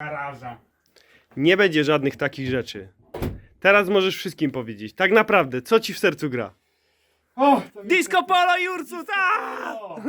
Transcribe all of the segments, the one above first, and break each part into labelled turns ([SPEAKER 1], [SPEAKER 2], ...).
[SPEAKER 1] garaża.
[SPEAKER 2] Nie będzie żadnych takich rzeczy. Teraz możesz wszystkim powiedzieć. Tak naprawdę, co ci w sercu gra?
[SPEAKER 1] O, to mi
[SPEAKER 2] Disco Polo Ursus! aaa!
[SPEAKER 1] O,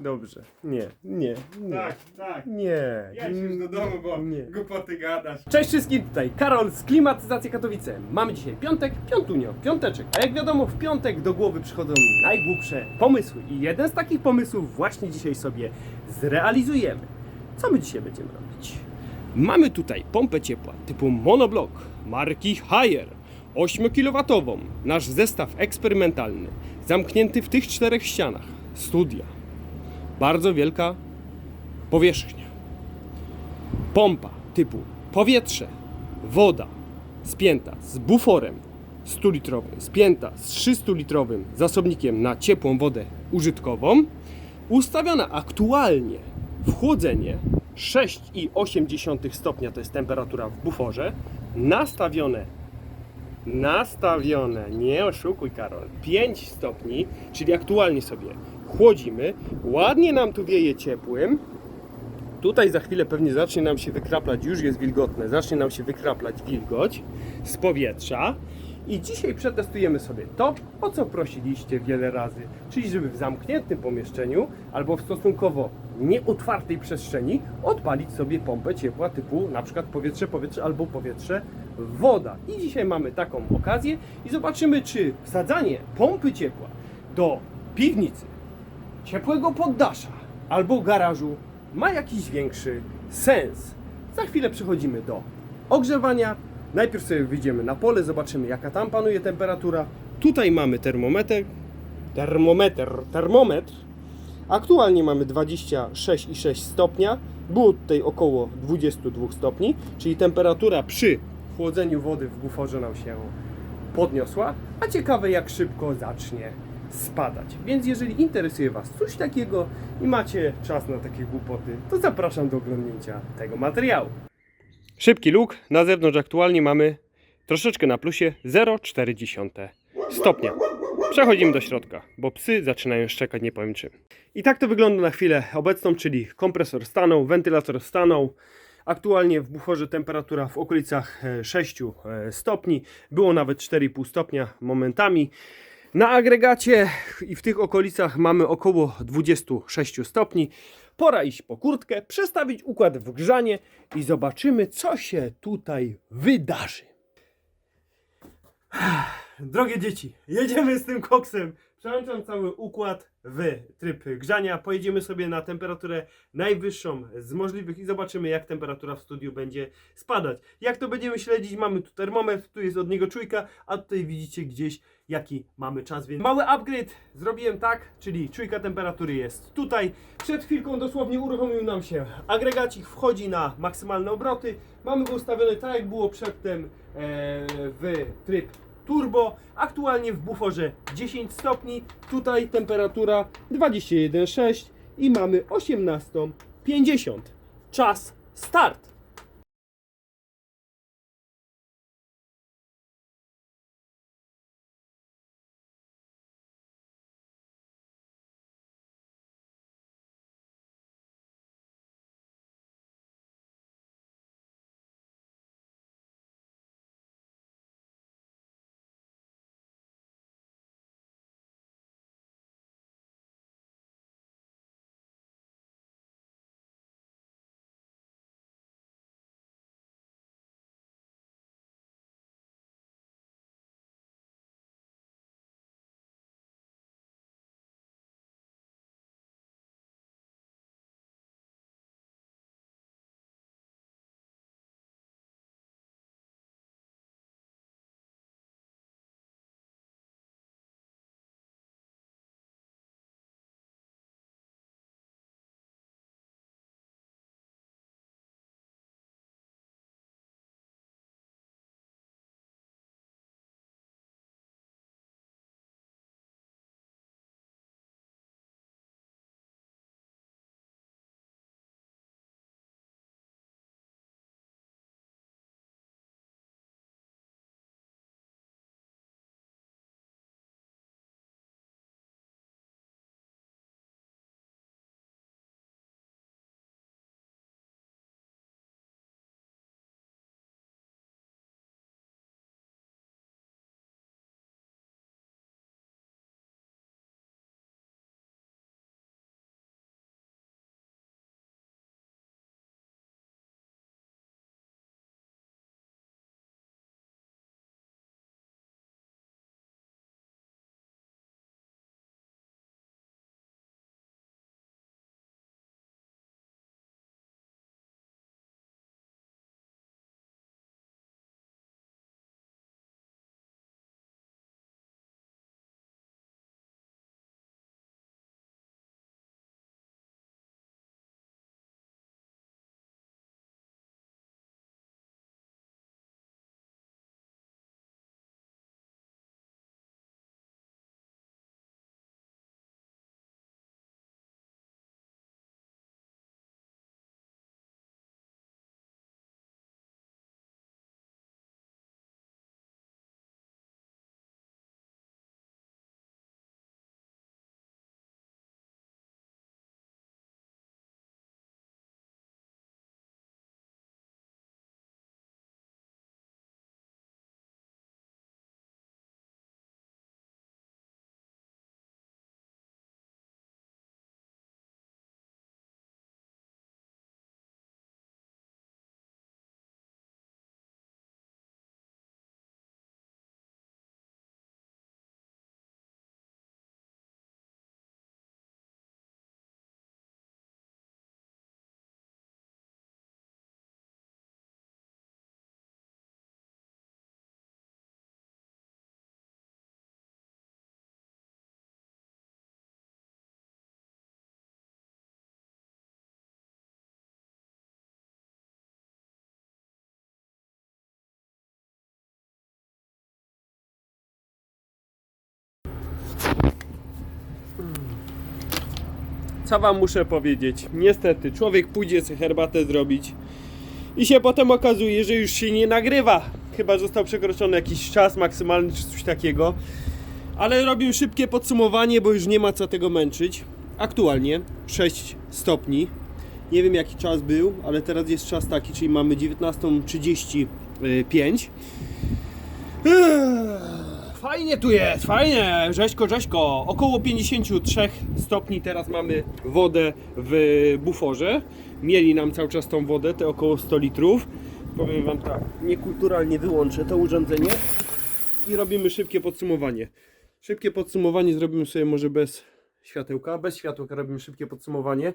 [SPEAKER 2] Dobrze. Nie, nie, nie.
[SPEAKER 1] Tak, tak.
[SPEAKER 2] Nie.
[SPEAKER 1] Jedź już do domu, bo
[SPEAKER 2] Nie.
[SPEAKER 1] głupoty gadasz.
[SPEAKER 3] Cześć wszystkim, tutaj Karol z Klimatyzacji Katowice. Mamy dzisiaj piątek, piątunio, piąteczek. A jak wiadomo, w piątek do głowy przychodzą najgłupsze pomysły. I jeden z takich pomysłów właśnie dzisiaj sobie zrealizujemy. Co my dzisiaj będziemy robić? Mamy tutaj pompę ciepła typu monoblock marki Haier 8 kW. Nasz zestaw eksperymentalny, zamknięty w tych czterech ścianach. Studia. Bardzo wielka powierzchnia pompa typu powietrze, woda spięta z buforem 100-litrowym, spięta z 300-litrowym zasobnikiem na ciepłą wodę użytkową, ustawiona aktualnie w chłodzenie 6,8 stopnia to jest temperatura w buforze, nastawione nastawione, nie oszukuj Karol, 5 stopni, czyli aktualnie sobie chłodzimy, ładnie nam tu wieje ciepłym, Tutaj za chwilę pewnie zacznie nam się wykraplać, już jest wilgotne, zacznie nam się wykraplać wilgoć z powietrza. I dzisiaj przetestujemy sobie to, o co prosiliście wiele razy, czyli żeby w zamkniętym pomieszczeniu albo w stosunkowo nieotwartej przestrzeni odpalić sobie pompę ciepła typu na przykład powietrze, powietrze albo powietrze, woda. I dzisiaj mamy taką okazję i zobaczymy, czy wsadzanie pompy ciepła do piwnicy, ciepłego poddasza albo garażu ma jakiś większy sens. Za chwilę przechodzimy do ogrzewania. Najpierw sobie wyjdziemy na pole, zobaczymy jaka tam panuje temperatura. Tutaj mamy termometr, termometr, termometr. Aktualnie mamy 26,6 stopnia. Było tutaj około 22 stopni, czyli temperatura przy chłodzeniu wody w buforze nam się podniosła, a ciekawe jak szybko zacznie spadać. Więc jeżeli interesuje Was coś takiego i macie czas na takie głupoty, to zapraszam do oglądnięcia tego materiału.
[SPEAKER 2] Szybki luk. Na zewnątrz aktualnie mamy troszeczkę na plusie 0,4 stopnia. Przechodzimy do środka, bo psy zaczynają szczekać, nie powiem czym. I tak to wygląda na chwilę obecną, czyli kompresor stanął, wentylator stanął. Aktualnie w buforze temperatura w okolicach e, 6 e, stopni. Było nawet 4,5 stopnia momentami. Na agregacie i w tych okolicach mamy około 26 stopni. Pora iść po kurtkę, przestawić układ w grzanie i zobaczymy, co się tutaj wydarzy. Drogie dzieci, jedziemy z tym koksem. Przełączam cały układ w tryb grzania. Pojedziemy sobie na temperaturę najwyższą z możliwych i zobaczymy, jak temperatura w studiu będzie spadać. Jak to będziemy śledzić? Mamy tu termometr, tu jest od niego czujka, a tutaj widzicie gdzieś, jaki mamy czas. Więc mały upgrade zrobiłem tak, czyli czujka temperatury jest tutaj. Przed chwilką dosłownie uruchomił nam się agregacik, wchodzi na maksymalne obroty. Mamy go ustawione tak, jak było przedtem e, w tryb turbo. Aktualnie w buforze 10 stopni. Tutaj temperatura 21,6 i mamy 18,50. Czas start.
[SPEAKER 3] Co wam muszę powiedzieć? Niestety, człowiek pójdzie sobie herbatę zrobić i się potem okazuje, że już się nie nagrywa. Chyba został przekroczony jakiś czas maksymalny czy coś takiego. Ale robię szybkie podsumowanie, bo już nie ma co tego męczyć. Aktualnie 6 stopni. Nie wiem jaki czas był, ale teraz jest czas taki, czyli mamy 19.35. Fajnie tu jest, fajnie, rzeźko, rzeźko. Około 53 stopni teraz mamy wodę w buforze. Mieli nam cały czas tą wodę, te około 100 litrów. Powiem Wam tak, niekulturalnie wyłączę to urządzenie i robimy szybkie podsumowanie. Szybkie podsumowanie zrobimy sobie może bez światełka. Bez światełka robimy szybkie podsumowanie.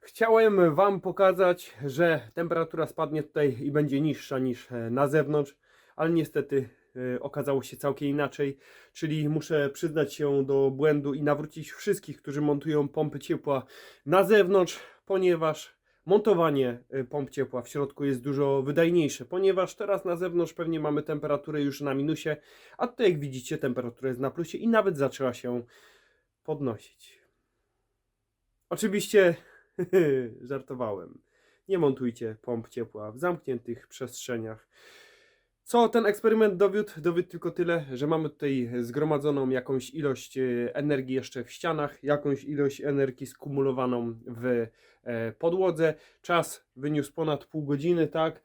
[SPEAKER 3] Chciałem Wam pokazać, że temperatura spadnie tutaj i będzie niższa niż e, na zewnątrz, ale niestety okazało się całkiem inaczej. Czyli muszę przyznać się do błędu i nawrócić wszystkich, którzy montują pompy ciepła na zewnątrz, ponieważ montowanie e, pomp ciepła w środku jest dużo wydajniejsze, ponieważ teraz na zewnątrz pewnie mamy temperaturę już na minusie, a tutaj jak widzicie temperatura jest na plusie i nawet zaczęła się podnosić. Oczywiście żartowałem. Nie montujcie pomp ciepła w zamkniętych przestrzeniach. Co ten eksperyment dowiódł? Dowiódł tylko tyle, że mamy tutaj zgromadzoną jakąś ilość e, energii jeszcze w ścianach, jakąś ilość energii skumulowaną w e, podłodze. Czas wyniósł ponad pół godziny, tak?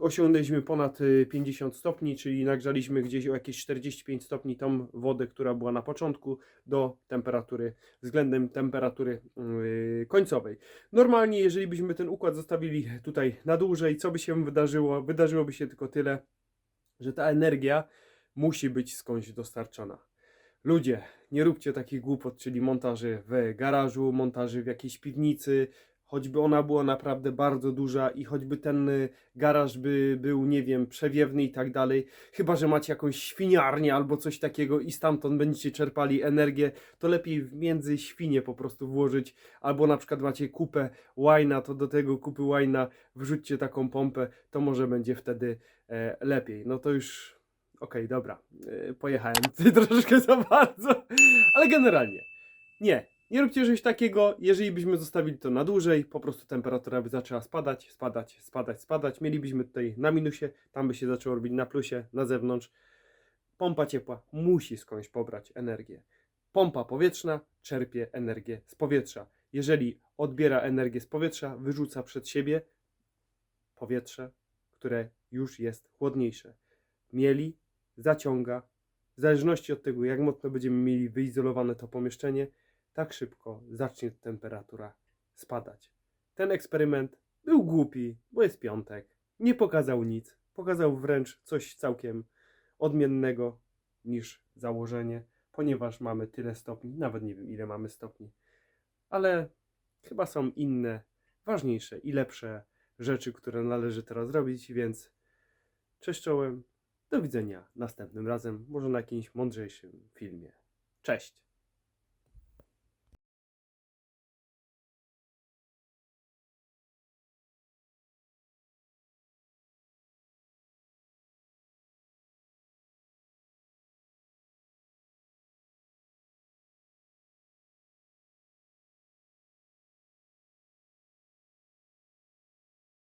[SPEAKER 3] Osiągnęliśmy ponad e, 50 stopni, czyli nagrzaliśmy gdzieś o jakieś 45 stopni tą wodę, która była na początku, do temperatury, względem temperatury yy, końcowej. Normalnie, jeżeli byśmy ten układ zostawili tutaj na dłużej, co by się wydarzyło? Wydarzyłoby się tylko tyle, że ta energia musi być skądś dostarczana. Ludzie, nie róbcie takich głupot, czyli montaży w garażu, montaży w jakiejś piwnicy, choćby ona była naprawdę bardzo duża i choćby ten y, garaż by był, nie wiem, przewiewny i tak dalej, chyba że macie jakąś świniarnię albo coś takiego i stamtąd będziecie czerpali energię, to lepiej między świnie po prostu włożyć, albo na przykład macie kupę łajna, to do tego kupy łajna wrzućcie taką pompę, to może będzie wtedy lepiej. No to już, okej, dobra, e, pojechałem troszeczkę za bardzo, ale generalnie, nie, nie róbcie czegoś takiego, jeżeli byśmy zostawili to na dłużej, po prostu temperatura by zaczęła spadać, spadać, spadać, spadać, mielibyśmy tutaj na minusie, tam by się zaczęło robić na plusie, na zewnątrz. Pompa ciepła musi skądś pobrać energię. Pompa powietrzna czerpie energię z powietrza. Jeżeli odbiera energię z powietrza, wyrzuca przed siebie powietrze, które już jest chłodniejsze. Mieli, zaciąga, w zależności od tego, jak mocno będziemy mieli wyizolowane to pomieszczenie, tak szybko zacznie temperatura spadać. Ten eksperyment był głupi, bo jest piątek. Nie pokazał nic. Pokazał wręcz coś całkiem odmiennego niż założenie, ponieważ mamy tyle stopni, nawet nie wiem ile mamy stopni, ale chyba są inne, ważniejsze i lepsze rzeczy, które należy teraz robić, więc cześć czołem, do widzenia następnym razem, może na jakimś mądrzejszym filmie. Cześć!